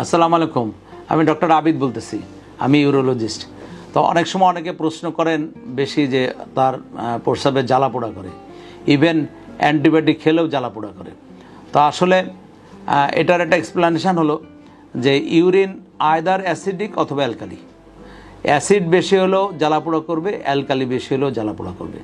আসসালামু আলাইকুম, আমি ডক্টর আবিদ বলতেছি, আমি ইউরোলজিস্ট। তো অনেক সময় অনেকে প্রশ্ন করেন বেশি যে তার প্রস্রাবে জ্বালা পোড়া করে। ইভেন অ্যান্টিবায়োটিক খেলেও জ্বালা পোড়া করে। তো আসলে এটার একটা এক্সপ্লানেশান হলো যে ইউরিন আয়দার অ্যাসিডিক অথবা অ্যালকালি অ্যাসিড বেশি হলেও জ্বালাপোড়া করবে অ্যালকালি বেশি হলেও জ্বালাপোড়া করবে।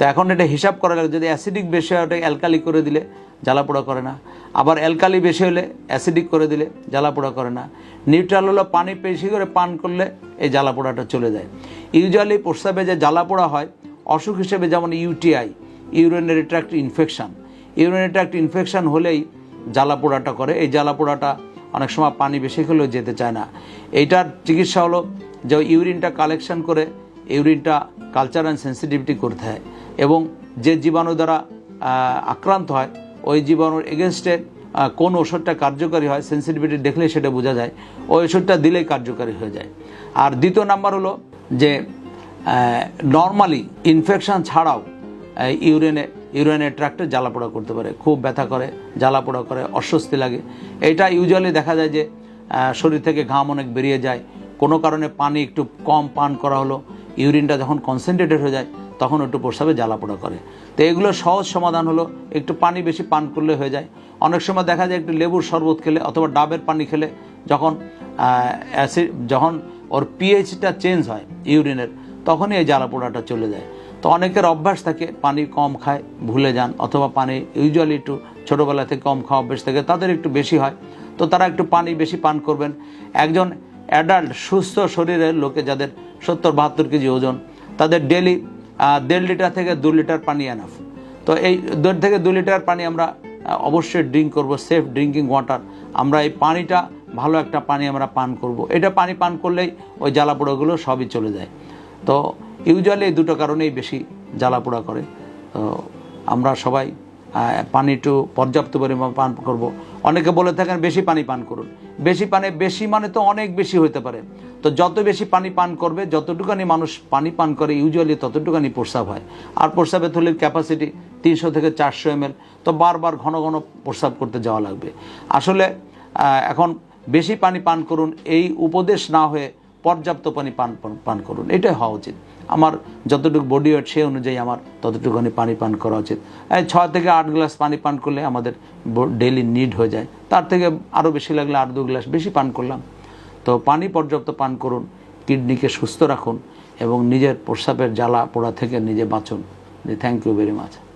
তো এখন এটা হিসাব করা লাগে যদি অ্যাসিডিক বেশি হয় ওটা অ্যালকালি করে দিলে জ্বালাপোড়া করে না। আবার অ্যালকালি বেশি হলে অ্যাসিডিক করে দিলে জ্বালাপোড়া করে না। নিউট্রাল হলো পানি বেশি করে পান করলে এই জ্বালাপোড়াটা চলে যায়। ইউজুয়ালি প্রস্রাবে যে জ্বালাপোড়া হয়, অসুখ হিসেবে যেমন UTI, urinary tract infection. Urinary tract infection হলেই জ্বালাপোড়াটা করে। এই জ্বালাপোড়াটা অনেক সময় পানি বেশি খেলেও যেতে চায় না। এইটার চিকিৎসা হলো যে ইউরিনটা কালেকশন করে, ইউরিনটা কালচার অ্যান্ড সেন্সিটিভিটি করতে হয়। এবং যে জীবাণু দ্বারা আক্রান্ত হয়, ওই জীবাণুর এগেনস্টে কোন ওষুধটা কার্যকারী হয় সেন্সিটিভিটি দেখলে সেটা বোঝা যায়, ওই ওষুধটা দিলেই কার্যকারী হয়ে যায়। আর দ্বিতীয় নাম্বার হলো যে নর্মালি ইনফেকশান ছাড়াও ইউরিনে ইউরিনের ট্র্যাক্টে জ্বালাপোড়া করতে পারে, খুব ব্যথা করে জ্বালাপোড়া করে, অস্বস্তি লাগে। এটা ইউজুয়ালি দেখা যায় যে শরীর থেকে ঘাম অনেক বেরিয়ে যায়, কোনো কারণে পানি একটু কম পান করা হলো ইউরিনটা যখন কনসেন্ট্রেটেড হয়ে যায় তখন একটু প্রস্রাবে জ্বালাপোড়া করে। তো এগুলোর সহজ সমাধান হলো, একটু পানি বেশি পান করলে হয়ে যায়। অনেক সময় দেখা যায় একটু লেবুর শরবত খেলে অথবা ডাবের পানি খেলে যখন অ্যাসিড, যখন ওর পিএইচটা চেঞ্জ হয় ইউরিনের, তখনই এই জ্বালাপোড়াটা চলে যায়। তো অনেকের অভ্যাস থাকে, পানি কম খায়, ভুলে যান, অথবা পানি ইউজুয়ালি একটু ছোটোবেলা থেকে কম খাওয়া অভ্যাস থাকে, তাদের একটু বেশি হয়। তো তারা একটু পানি বেশি পান করবেন। একজন অ্যাডাল্ট সুস্থ শরীরের লোকে যাদের সত্তর বাহাত্তর কেজি ওজন, তাদের ডেলি দেড় লিটার থেকে দু লিটার পানি এনাফ তো এই দেড় থেকে দু লিটার পানি আমরা অবশ্যই ড্রিঙ্ক করব সেফ ড্রিঙ্কিং ওয়াটার আমরা এই পানিটা, ভালো একটা পানি আমরা পান করব। এটা পানি পান করলেই ওই জ্বালাপোড়াগুলো সবই চলে যায়। তো ইউজুয়ালি এই দুটো কারণেই বেশি জ্বালাপোড়া করে। তো আমরা সবাই পানি একটু পর্যাপ্ত পরিমাণ পান করব। অনেকে বলে থাকেন বেশি পানি পান করুন। বেশি পানে বেশি মানে তো অনেক বেশি হতে পারে। তো যত বেশি পানি পান করবে, যতটুকানি মানুষ পানি পান করে ইউজুয়ালি ততটুকানি প্রস্রাব হয়। আর প্রস্রাবের থলির ক্যাপাসিটি তিনশো থেকে চারশো এম তো বারবার ঘন ঘন প্রস্রাব করতে যাওয়া লাগবে। আসলে এখন বেশি পানি পান করুন, এই উপদেশ না হয়ে পর্যাপ্ত পানি পান পান- করুন। এটাই হওয়া উচিত। আমার যতটুকু বডি ওয়েট সে অনুযায়ী আমার ততটুকুনি পানি পান করা উচিত। এই ছয় থেকে আট গ্লাস পানি পান করলে আমাদের ডেলি নিড হয়ে যায়। তার থেকে আরও বেশি লাগলে আর দু গ্লাস বেশি পান করলাম। তো পানি পর্যাপ্ত পান করুন, কিডনিকে সুস্থ রাখুন এবং নিজের প্রস্রাবের জ্বালা পোড়া থেকে নিজে বাঁচুন। Thank you very much